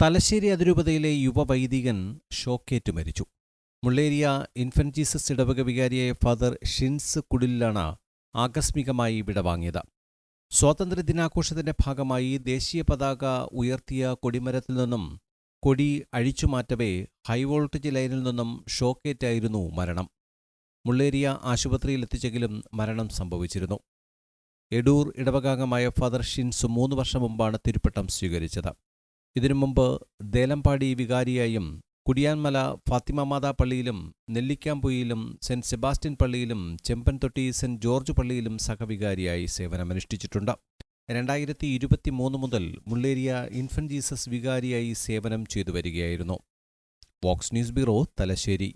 തലശ്ശേരി അതിരൂപതയിലെ യുവവൈദികൻ ഷോക്കേറ്റ് മരിച്ചു. മുള്ളേരിയ ഇൻഫന്റ് ജീസസ് ഇടവക വികാരിയായ ഫാദർ ഷിൻസ് കുടിലാണ് ആകസ്മികമായി വിടവാങ്ങിയത് സ്വാതന്ത്ര്യദിനാഘോഷത്തിന്റെ ഭാഗമായി ദേശീയ പതാക ഉയർത്തിയ കൊടിമരത്തിൽ നിന്നും കൊടി അഴിച്ചുമാറ്റവേ ഹൈവോൾട്ടേജ് ലൈനിൽ നിന്നും ഷോക്കേറ്റായിരുന്നു മരണം. മുള്ളേരിയ ആശുപത്രിയിലെത്തിച്ചെങ്കിലും മരണം സംഭവിച്ചിരുന്നു. എടൂർ ഇടവകാംഗമായ ഫാദർ ഷിൻസ് മൂന്ന് വർഷം മുമ്പാണ് തിരുപ്പട്ടം സ്വീകരിച്ചത്. ഇതിനു മുമ്പ് ദേലമ്പാടി വികാരിയായും കുടിയാൻമല ഫാത്തിമ മാതാ പള്ളിയിലും നെല്ലിക്കാമ്പൊയിലും സെന്റ് സെബാസ്റ്റ്യൻ പള്ളിയിലും ചെമ്പൻതൊട്ടി സെന്റ് ജോർജ് പള്ളിയിലും സഹവികാരിയായി സേവനമനുഷ്ഠിച്ചിട്ടുണ്ട്. രണ്ടായിരത്തി ഇരുപത്തി മൂന്ന് മുതൽ മുള്ളേരിയ ഇൻഫന്റ് ജീസസ് വികാരിയായി സേവനം ചെയ്തു വരികയായിരുന്നു വോക്സ് ന്യൂസ് ബ്യൂറോ തലശ്ശേരി.